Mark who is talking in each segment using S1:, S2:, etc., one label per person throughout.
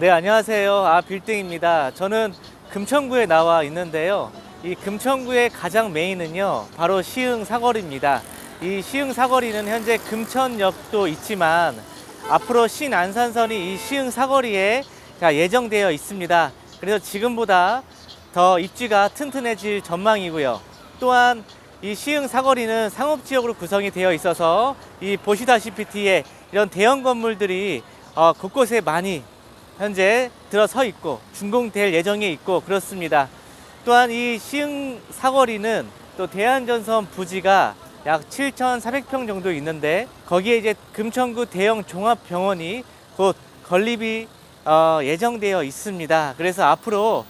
S1: 네, 안녕하세요. 아, 빌딩입니다. 저는 금천구에 나와 있는데요. 이 금천구의 가장 메인은요, 바로 시흥 사거리입니다. 이 시흥 사거리는 현재 금천역도 있지만 앞으로 신안산선이 이 시흥 사거리에 자, 예정되어 있습니다. 그래서 지금보다 더 입지가 튼튼해질 전망이고요. 또한 이 시흥 사거리는 상업지역으로 구성이 되어 있어서 이 보시다시피 뒤에 이런 대형 건물들이 어, 곳곳에 많이 현재 들어서 있고 준공될 예정에 있고 그렇습니다. 또한 이 시흥 사거리는 또 대한전선 부지가 약 7,400평 정도 있는데 거기에 이제 금천구 대형 종합병원이 곧 건립이 어, 예정되어 있습니다. 그래서 앞으로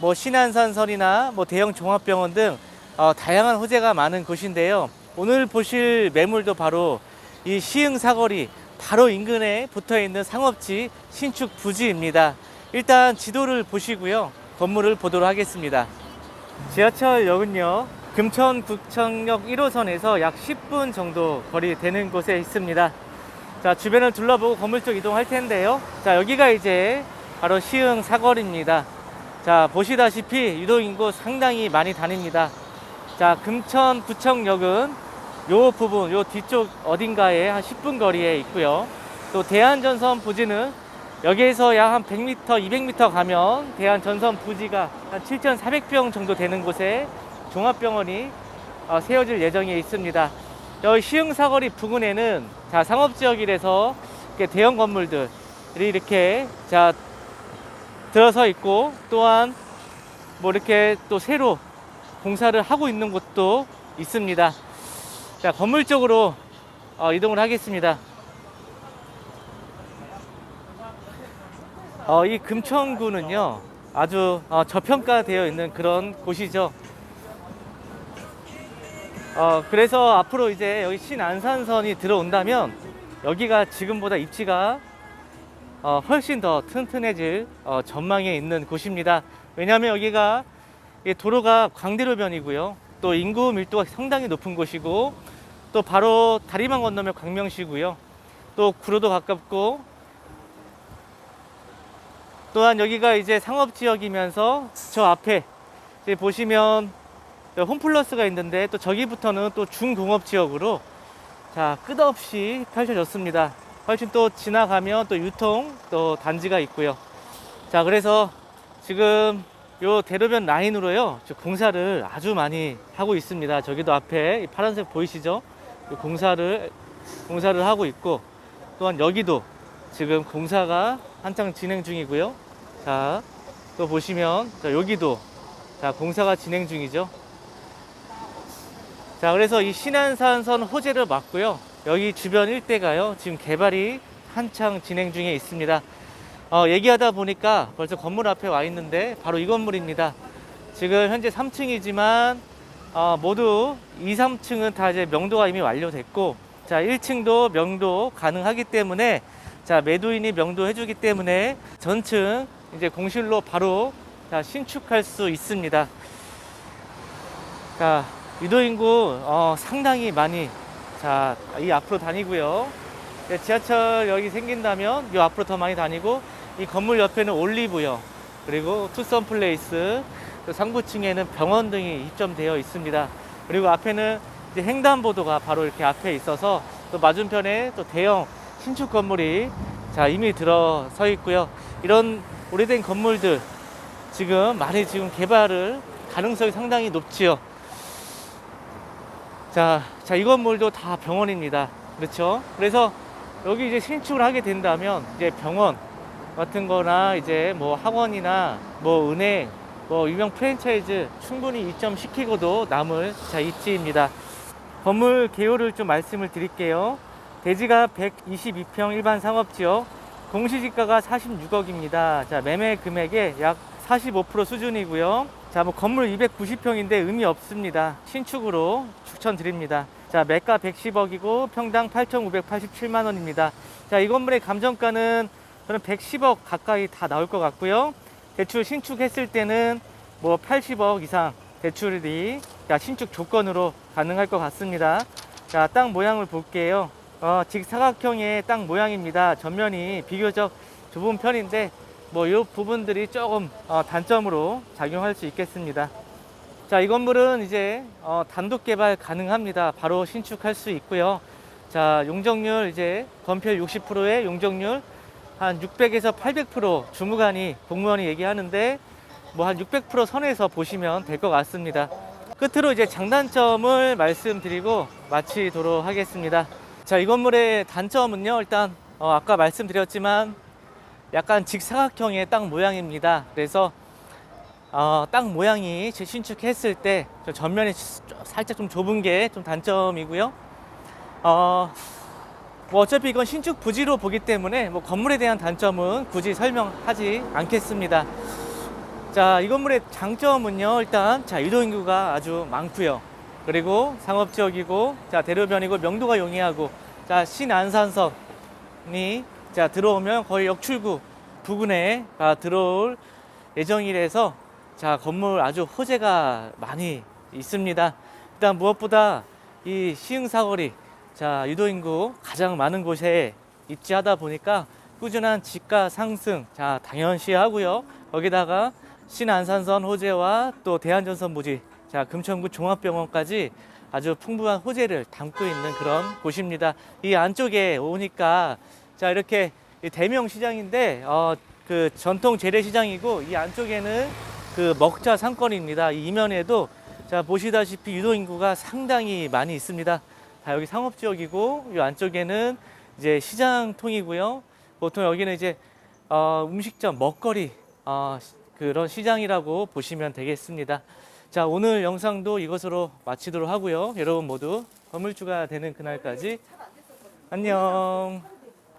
S1: 뭐 신안산선이나 뭐 대형 종합병원 등 어, 다양한 호재가 많은 곳인데요. 오늘 보실 매물도 바로 이 시흥 사거리 바로 인근에 붙어 있는 상업지 신축 부지입니다. 일단 지도를 보시고요. 건물을 보도록 하겠습니다. 지하철역은요. 금천구청역 1호선에서 약 10분 정도 거리 되는 곳에 있습니다. 자, 주변을 둘러보고 건물 쪽 이동할 텐데요. 자, 여기가 이제 바로 시흥 사거리입니다. 자, 보시다시피 유동인구 상당히 많이 다닙니다. 자, 금천구청역은 요 부분, 요 뒤쪽 어딘가에 한 10분 거리에 있고요. 또 대한전선 부지는 여기에서 약 한 100m, 200m 가면 대한전선 부지가 한 7,400병 정도 되는 곳에 종합병원이 어, 세워질 예정에 있습니다. 여기 시흥사거리 부근에는 자 상업지역이라서 대형 건물들이 이렇게 자 들어서 있고 또한 뭐 이렇게 또 새로 공사를 하고 있는 곳도 있습니다. 자 건물 쪽으로 어, 이동을 하겠습니다. 어, 이 금천구는요 아주 어, 저평가되어 있는 그런 곳이죠. 어, 그래서 앞으로 이제 여기 신안산선이 들어온다면 여기가 지금보다 입지가 어, 훨씬 더 튼튼해질 어, 전망에 있는 곳입니다. 왜냐하면 여기가 이 도로가 광대로변이고요. 또 인구 밀도가 상당히 높은 곳이고 또 바로 다리만 건너면 광명시고요. 또 구로도 가깝고 또한 여기가 이제 상업 지역이면서 저 앞에 보시면 홈플러스가 있는데 또 저기부터는 또 중공업 지역으로 자 끝없이 펼쳐졌습니다. 훨씬 또 지나가면 또 유통 또 단지가 있고요. 자 그래서 지금 요 대로변 라인으로요 저 공사를 아주 많이 하고 있습니다. 저기도 앞에 이 파란색 보이시죠? 이 공사를 공사를 하고 있고 또한 여기도 지금 공사가 한창 진행 중이고요. 자 또 보시면 자, 여기도 자 공사가 진행 중이죠. 자, 그래서 이 신안산선 호재를 맞고요. 여기 주변 일대가요. 지금 개발이 한창 진행 중에 있습니다. 어, 얘기하다 보니까 벌써 건물 앞에 와 있는데 바로 이 건물입니다. 지금 현재 3층이지만 어, 모두 2, 3층은 다 이제 명도가 이미 완료됐고 자, 1층도 명도 가능하기 때문에 자, 매도인이 명도 해 주기 때문에 전층 이제 공실로 바로 자, 신축할 수 있습니다. 자, 유도인구 어, 상당히 많이 자, 이 앞으로 다니고요. 네, 지하철역이 생긴다면 이 앞으로 더 많이 다니고 이 건물 옆에는 올리브영 그리고 투썸 플레이스 또 상부층에는 병원 등이 입점되어 있습니다. 그리고 앞에는 이제 횡단보도가 바로 이렇게 앞에 있어서 또 맞은편에 또 대형 신축 건물이 자 이미 들어서 있고요. 이런 오래된 건물들 지금 많이 지금 개발을 가능성이 상당히 높지요. 자, 자, 이 건물도 다 병원입니다. 그렇죠? 그래서 여기 이제 신축을 하게 된다면 이제 병원 같은 거나 이제 뭐 학원이나 뭐 은행, 뭐 유명 프랜차이즈 충분히 입점시키고도 남을 자, 입지입니다. 건물 개요를 좀 말씀을 드릴게요. 대지가 122평 일반 상업지역, 공시지가가 46억입니다. 자, 매매 금액의 약 45% 수준이고요. 자, 뭐 건물 290평인데 의미 없습니다. 신축으로 추천드립니다. 자, 매가 110억이고 평당 8,587만 원입니다. 자, 이 건물의 감정가는 저는 110억 가까이 다 나올 것 같고요. 대출 신축했을 때는 뭐 80억 이상 대출이 자, 신축 조건으로 가능할 것 같습니다. 자, 땅 모양을 볼게요. 어, 직사각형의 땅 모양입니다. 전면이 비교적 좁은 편인데 뭐 이 부분들이 조금 어, 단점으로 작용할 수 있겠습니다. 자, 이 건물은 이제 어, 단독 개발 가능합니다. 바로 신축할 수 있고요. 자, 용적률 이제 건폐 60%의 용적률 한 600에서 800% 주무관이 공무원이 얘기하는데 뭐 한 600% 선에서 보시면 될 것 같습니다. 끝으로 이제 장단점을 말씀드리고 마치도록 하겠습니다. 자, 이 건물의 단점은요. 일단 어, 아까 말씀드렸지만 약간 직사각형의 땅 모양입니다. 그래서 어, 땅 모양이 제 신축했을 때저 전면이 살짝 좀 좁은 게 좀 단점이고요. 어, 뭐 어차피 이건 신축 부지로 보기 때문에 뭐 건물에 대한 단점은 굳이 설명하지 않겠습니다. 자, 이 건물의 장점은요. 일단 자, 유도 인구가 아주 많고요. 그리고 상업 지역이고 자, 대로변이고 명도가 용이하고 자, 신안산선이 자, 들어오면 거의 역출구 부근에 아, 들어올 예정이라서 자, 건물 아주 호재가 많이 있습니다. 일단 무엇보다 이 시흥사거리 자, 유도인구 가장 많은 곳에 입지하다 보니까 꾸준한 집가 상승 자, 당연시 하고요. 거기다가 신안산선 호재와 또 대한전선 부지 자, 금천구 종합병원까지 아주 풍부한 호재를 담고 있는 그런 곳입니다. 이 안쪽에 오니까 자, 이렇게 이 대명 시장인데 어, 그 전통 재래시장이고 이 안쪽에는 그 먹자 상권입니다. 이 이면에도 자 보시다시피 유도 인구가 상당히 많이 있습니다. 다 여기 상업 지역이고 이 안쪽에는 이제 시장통이고요. 보통 여기는 이제 어, 음식점 먹거리 어, 시- 그런 시장이라고 보시면 되겠습니다. 자 오늘 영상도 이것으로 마치도록 하고요. 여러분 모두 건물주가 되는 그날까지 안녕.